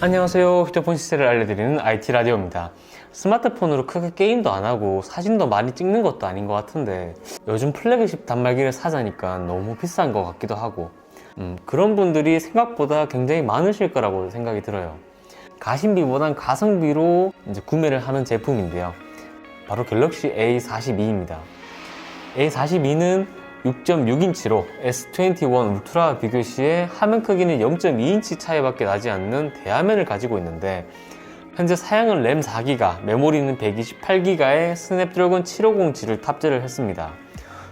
안녕하세요. 휴대폰 시세를 알려드리는 IT 라디오입니다. 스마트폰으로 크게 게임도 안 하고 사진도 많이 찍는 것도 아닌 것 같은데 요즘 플래그십 단말기를 사자니까 너무 비싼 것 같기도 하고 음, 그런 분들이 생각보다 굉장히 많으실 거라고 생각이 들어요. 가심비보단 가성비로 이제 구매를 하는 제품인데요. 바로 갤럭시 A42입니다. A42는 6.6인치로 S21 울트라와 비교 시에 화면 크기는 0.2인치 차이밖에 나지 않는 대화면을 가지고 있는데 현재 사양은 램 4기가, 메모리는 128기가의 스냅드래곤 750G를 탑재를 했습니다.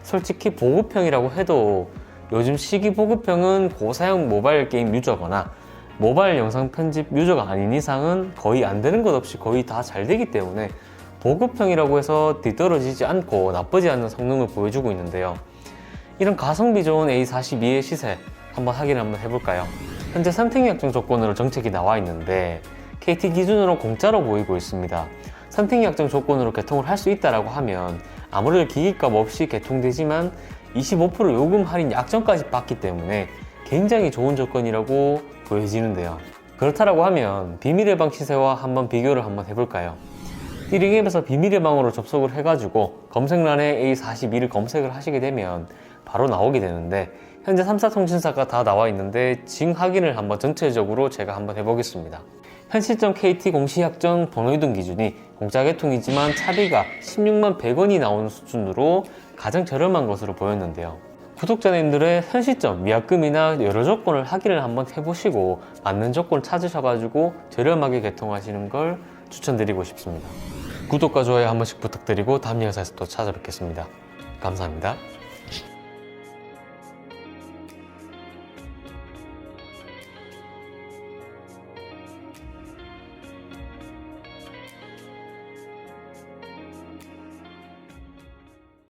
솔직히 보급형이라고 해도 요즘 시기 보급형은 고사양 모바일 게임 유저거나 모바일 영상 편집 유저가 아닌 이상은 거의 안 되는 것 없이 거의 다 잘 되기 때문에 보급형이라고 해서 뒤떨어지지 않고 나쁘지 않은 성능을 보여주고 있는데요. 이런 가성비 좋은 A42의 시세 한번 확인 한번 해볼까요? 현재 선택 약정 조건으로 정책이 나와 있는데 KT 기준으로 공짜로 보이고 있습니다. 선택 약정 조건으로 개통을 할 수 있다라고 하면 아무래도 기기값 없이 개통되지만 25% 요금 할인 약정까지 받기 때문에 굉장히 좋은 조건이라고 보여지는데요. 그렇다라고 하면 비밀의 방 시세와 한번 비교를 한번 해볼까요? 띠링 앱에서 비밀의 방으로 접속을 해가지고 검색란에 A42를 검색을 하시게 되면 바로 나오게 되는데 현재 3사 통신사가 다 나와 있는데 징 확인을 한번 전체적으로 제가 한번 해보겠습니다. 현 시점 KT 공시약정 번호이동 기준이 공짜 개통이지만 차비가 16만 100원이 나오는 수준으로 가장 저렴한 것으로 보였는데요. 구독자님들의 현 시점 미약금이나 여러 조건을 확인을 한번 해보시고 맞는 조건 찾으셔가지고 저렴하게 개통하시는 걸 추천드리고 싶습니다. 구독과 좋아요 한 번씩 부탁드리고 다음 영상에서 또 찾아뵙겠습니다. 감사합니다.